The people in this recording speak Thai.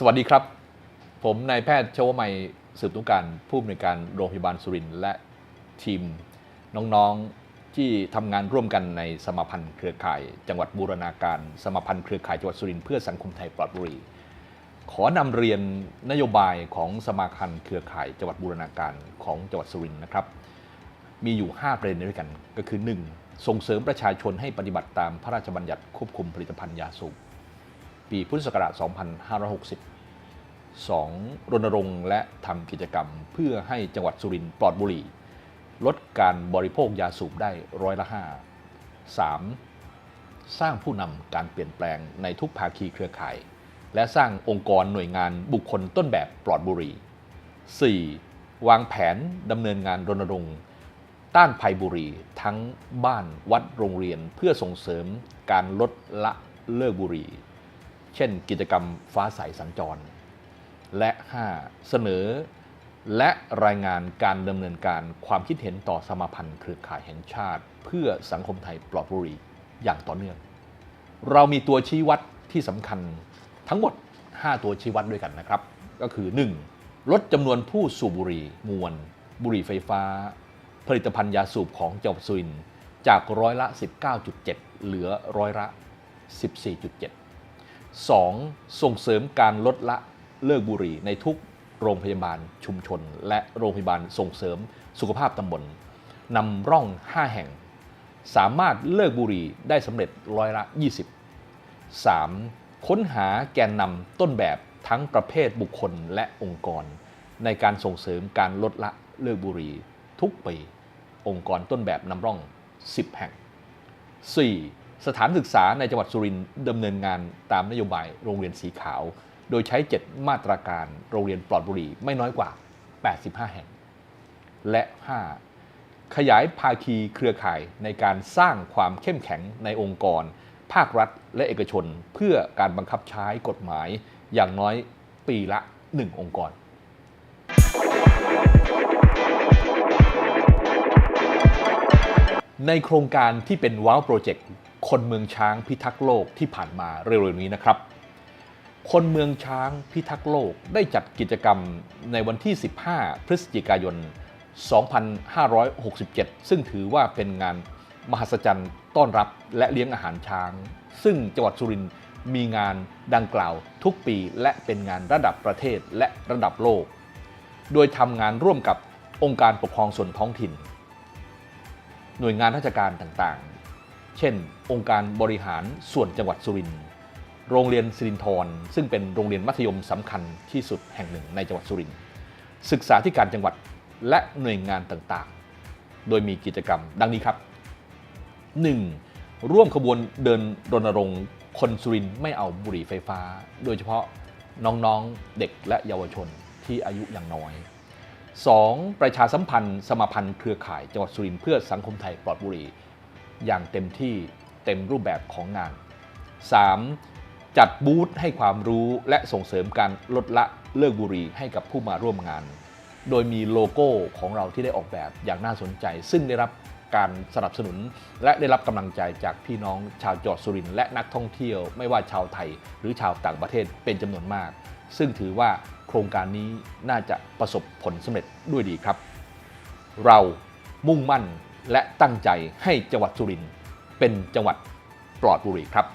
สวัสดีครับ ผมนายแพทย์ชวมัยสืบตุการผู้อำนวยการโรงพยาบาลสุรินทร์และทีมน้องๆที่ทำงานร่วมกันในสมาพันธ์เครือข่าย จังหวัดบูรณาการ สมาพันธ์เครือข่ายจังหวัดสุรินทร์เพื่อสังคมไทยปลอดบุรีขอนำเรียนนโยบายของสมาพันธ์เครือข่ายจังหวัดบูรณาการของจังหวัดสุรินทร์นะครับ มีอยู่ 5 ประเด็นด้วยกันก็คือ 1. ส่งเสริมประชาชนให้ปฏิบัติตามพระราชบัญญัติควบคุมผลิตภัณฑ์ยาสูบปีพุทธศักราช 2560 2. รณรงค์และทำกิจกรรม เพื่อให้จังหวัดสุรินทร์ปลอดบุหรี่ ลดการบริโภคยาสูบได้ร้อยละ 5 3. สร้างผู้นำการเปลี่ยนแปลงในทุกภาคีเครือข่าย และสร้างองค์กรหน่วยงานบุคคลต้นแบบปลอดบุหรี่ 4. วางแผนดำเนินงานรณรงค์ต้านภัยบุหรี่ทั้งบ้านวัดโรงเรียนเพื่อส่งเสริมการลดละเลิกบุหรี่ เช่น กิจกรรมฟ้าใสสัญจร และ 5. เสนอ และรายงานการดำเนินการความคิดเห็นต่อสมาพันธ์เครือข่ายแห่งชาติ เพื่อสังคมไทยปลอดบุหรี่อย่างต่อเนื่อง เรามีตัวชี้วัดที่สำคัญทั้งหมด 5 ตัวชี้วัดด้วยกันนะครับ ก็คือ 1. ลดจำนวนผู้สูบบุหรี่มวล บุหรี่ไฟฟ้า ผลิตภัณฑ์ยาสูบของจังหวัดสุรินทร์จากร้อยละ 19.7 เหลือร้อยละ 14.7 2. ส่งเสริมการลดละ เลิกบุหรี่ในทุกโรงพยาบาลชุมชน และโรงพยาบาลส่งเสริมสุขภาพตำบลนำร่อง 5 แห่ง สามารถเลิกบุหรี่ได้สำเร็จร้อยละ 20 3. ค้นหาแกนนำต้นแบบทั้งประเภทบุคคลและองค์กร ในการส่งเสริมการลดละเลิกบุหรี่ทุกปีองค์กรต้นแบบนำร่อง 10 แห่ง 4. สถานศึกษาในจังหวัดสุรินทร์ดำเนินงานตามนโยบายโรงเรียนสีขาว โดยใช้ 7 มาตราการโรงเรียนปลอดบุหรี่ไม่น้อยกว่า 85 แห่ง และ 5. ขยายภาคีเครือข่ายในการสร้างความเข้มแข็งในองค์กร ภาครัฐและเอกชนเพื่อการบังคับใช้กฎหมายอย่างน้อยปีละ 1 องค์กรในโครงการที่เป็นว้าวโปรเจกต์ คนเมืองช้างพิทักษ์โลกที่ผ่านมาเร็วๆนี้นะครับ คนเมืองช้างพิทักษ์โลกได้จัดกิจกรรมในวันที่ 15 พฤศจิกายน 2567 ซึ่งถือว่าเป็นงานมหัศจรรย์ต้อนรับและเลี้ยงอาหารช้าง ซึ่งจังหวัดสุรินทร์มีงานดังกล่าวทุกปีและเป็นงานระดับประเทศและระดับโลก โดยทำงานร่วมกับองค์การปกครองส่วนท้องถิ่น หน่วยงานราชการต่างๆ เช่น องค์การบริหารส่วนจังหวัดสุรินทร์ โรงเรียนสิรินทรซึ่งเป็นโรงเรียนมัธยมสำคัญที่สุดแห่งหนึ่งในจังหวัดสุรินทร์ศึกษาธิการจังหวัดและหน่วยงานต่างๆ โดยมีกิจกรรมดังนี้ครับ 1. ร่วมขบวนเดินรณรงค์คนสุรินทร์ไม่เอาบุหรี่ไฟฟ้า โดยเฉพาะน้องๆเด็กและเยาวชนที่อายุยังน้อย 2. ประชาสัมพันธ์ สมาพันธ์เครือข่ายจังหวัดสุรินทร์เพื่อสังคมไทยปลอดบุหรี่ อย่างเต็มที่เต็มรูปแบบของงาน 3. จัดบูธให้ความรู้และส่งเสริมการลดละเลิกบุหรี่ให้กับผู้มาร่วมงาน โดยมีโลโก้ของเราที่ได้ออกแบบอย่างน่าสนใจ ซึ่งได้รับการสนับสนุน และได้รับกำลังใจจากพี่น้องชาวจังหวัดสุรินทร์และนักท่องเที่ยว ไม่ว่าชาวไทยหรือชาวต่างประเทศเป็นจำนวนมาก ซึ่งถือว่าโครงการนี้น่าจะประสบผลสำเร็จด้วยดีครับ เรามุ่งมั่นและตั้งใจให้จังหวัดสุรินทร์เป็นจังหวัดปลอดบุหรี่ครับ